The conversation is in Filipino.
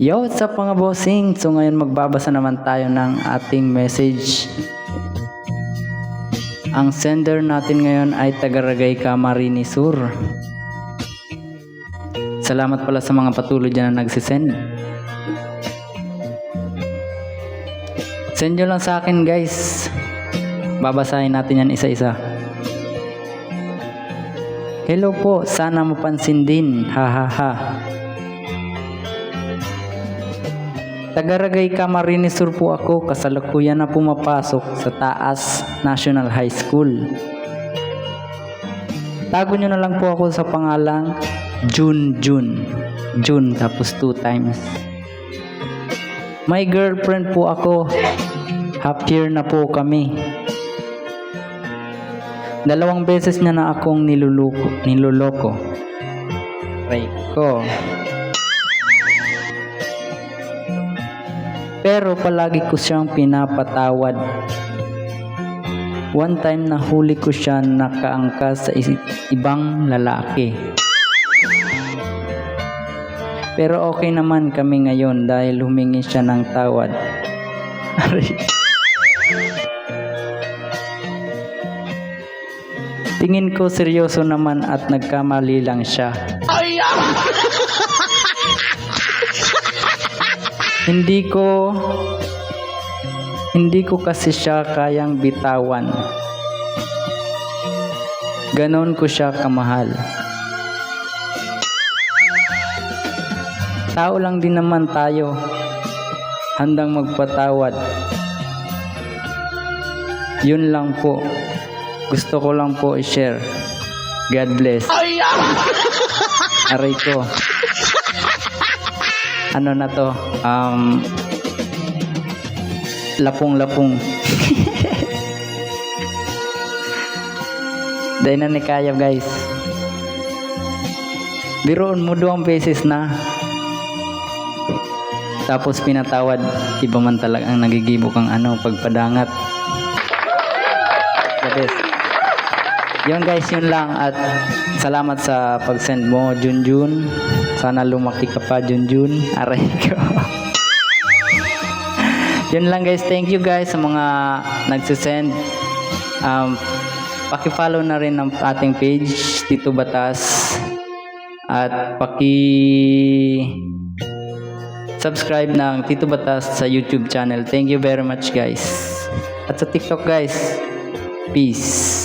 Yo, what's up mga bossing? So ngayon magbabasa naman tayo ng ating message. Ang sender natin ngayon ay Tagaragay Camarines Sur. Salamat pala sa mga patuloy dyan na nagsisend. Send nyo lang sa akin guys. Babasahin natin yan isa-isa. Hello po, sana mapansin din. Ha ha ha. Tagaragay Camarines Sur po ako, kasalukuyan na pumapasok sa Taas National High School. Tago nyo na lang po ako sa pangalang June June. June tapos two times. My girlfriend po ako. Half year na po kami. Dalawang beses niya na akong niluloko. Niloloko. Aray ko. Pero palagi ko siyang pinapatawad. One time na huli ko siya nakaangkas sa ibang lalaki. Pero okay naman kami ngayon dahil humingi siya ng tawad. Tingin ko seryoso naman at nagkamali lang siya. hindi ko hindi ko kasi siya kayang bitawan. Ganon ko siya kamahal. Tao lang din naman tayo. Handang magpatawad. Yun lang po. Gusto ko lang po i-share. God bless. Aray ko. Ano na to? Um, lapong-lapong. Dahil na ni kaya guys. Biroon mo doang beses na. Tapos pinatawad. Iba man talaga ang nagigibo kang ano, pagpadangat. The best. Yun guys, yun lang at salamat sa pag-send mo, Junjun. Sana lumaki ka pa, Junjun. Aray ko. yun lang guys, thank you guys sa mga nagsisend. Um, paki-follow na rin ang ating page, Tito Batas. At paki subscribe ng Tito Batas sa YouTube channel. Thank you very much guys. At sa TikTok guys, peace.